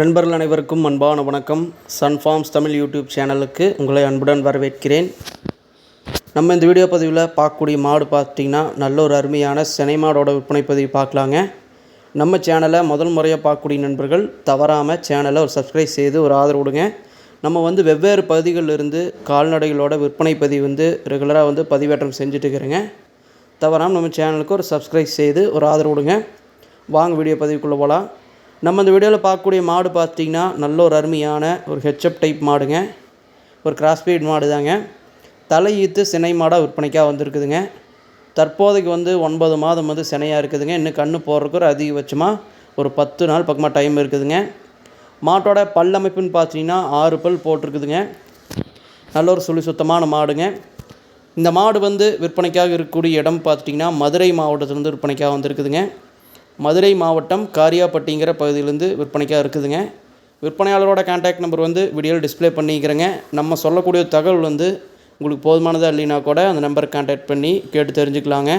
நண்பர்கள் அனைவருக்கும் அன்பான வணக்கம். சன் ஃபார்ம்ஸ் தமிழ் யூடியூப் சேனலுக்கு உங்களை அன்புடன் வரவேற்கிறேன். நம்ம இந்த வீடியோ பதிவில் பார்க்கக்கூடிய மாடு பார்த்திங்கன்னா நல்ல ஒரு அருமையான சினை மாடோட விற்பனை பதிவு பார்க்கலாங்க. நம்ம சேனலை முதல் முறையாக பார்க்கக்கூடிய நண்பர்கள் தவறாமல் சேனலை ஒரு சப்ஸ்கிரைப் செய்து ஒரு ஆதரவு கொடுங்க. நம்ம வந்து வெவ்வேறு பகுதிகளில் இருந்து கால்நடைகளோட விற்பனை பதிவு வந்து ரெகுலராக வந்து பதிவேற்றம் செஞ்சுட்டு இருக்கிறேங்க. தவறாமல் நம்ம சேனலுக்கு ஒரு சப்ஸ்கிரைப் செய்து ஒரு ஆதரவு கொடுங்க. வாங்க வீடியோ பதிவுக்குள்ளே போகலாம் நம்ம இந்த வீடியோவில் பார்க்கக்கூடிய மாடு பார்த்திங்கன்னா நல்ல ஒரு அருமையான ஒரு ஹெச்எப் டைப் மாடுங்க. ஒரு கிராஸ்பீட் மாடு தாங்க தலை சினை மாடாக விற்பனைக்காக வந்திருக்குதுங்க. தற்போதைக்கு வந்து ஒன்பது மாதம் வந்து சினையாக இருக்குதுங்க. இன்னும் கன்று போடுறதுக்கு ஒரு அதிகபட்சமாக ஒரு பத்து நாள் பக்கமாக டைம் இருக்குதுங்க. மாட்டோட பல் அமைப்புன்னு பார்த்தீங்கன்னா ஆறு பல் போட்டிருக்குதுங்க. நல்ல ஒரு சுழி சுத்தமான மாடுங்க. இந்த மாடு வந்து விற்பனைக்காக இருக்கக்கூடிய இடம் பார்த்துட்டிங்கன்னா மதுரை மாவட்டத்திலேருந்து விற்பனைக்காக வந்திருக்குதுங்க. மதுரை மாவட்டம் காரியாப்பட்டிங்கிற பகுதியிலேருந்து விற்பனைக்காக இருக்குதுங்க. விற்பனையாளரோட கான்டாக்ட் நம்பர் வந்து வீடியோவில் டிஸ்ப்ளே பண்ணிக்கிறேங்க. நம்ம சொல்லக்கூடிய தகவல் வந்து உங்களுக்கு போதுமானதாக இல்லைனா கூட அந்த நம்பருக்கு கான்டாக்ட் பண்ணி கேட்டு தெரிஞ்சுக்கலாங்க.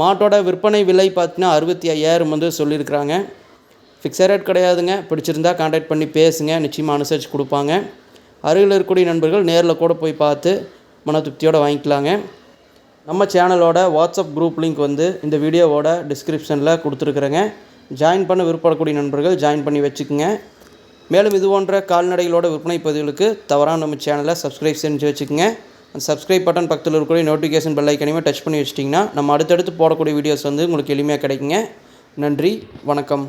மாட்டோட விற்பனை விலை பார்த்தீங்கன்னா அறுபத்தி ஐயாயிரம் வந்து சொல்லியிருக்கிறாங்க. ஃபிக்ஸட் ரேட் கிடையாதுங்க. பிடிச்சிருந்தா கான்டாக்ட் பண்ணி பேசுங்க. நிச்சயமாக அனுசரித்து கொடுப்பாங்க. அருகில் இருக்கக்கூடிய நண்பர்கள் நேரில் கூட போய் பார்த்து மன திருப்தியோடு வாங்கிக்கலாங்க. நம்ம சேனலோட வாட்ஸ்அப் குரூப் லிங்க் வந்து இந்த வீடியோவோட டிஸ்கிரிப்ஷனில் கொடுத்துருக்குறேங்க. ஜாயின் பண்ண விருப்பப்படக்கூடிய நண்பர்கள் ஜாயின் பண்ணி வச்சுக்கோங்க. மேலும் இது போன்ற கால்நடைகளோட விற்பனை பதிவுகளுக்கு தவறான நம்ம சேனலை சப்ஸ்கிரைப் செஞ்சு வச்சுக்கோங்க. அந்த சப்ஸ்கிரைப் பட்டன் பக்கத்தில் இருக்கக்கூடிய நோட்டிஃபிகேஷன் பெல் ஐக்கனையுமே டச் பண்ணி வச்சிட்டிங்கன்னா நம்ம அடுத்தடுத்து போடக்கூடிய வீடியோஸ் வந்து உங்களுக்கு எளிமையாக கிடைக்குங்க. நன்றி வணக்கம்.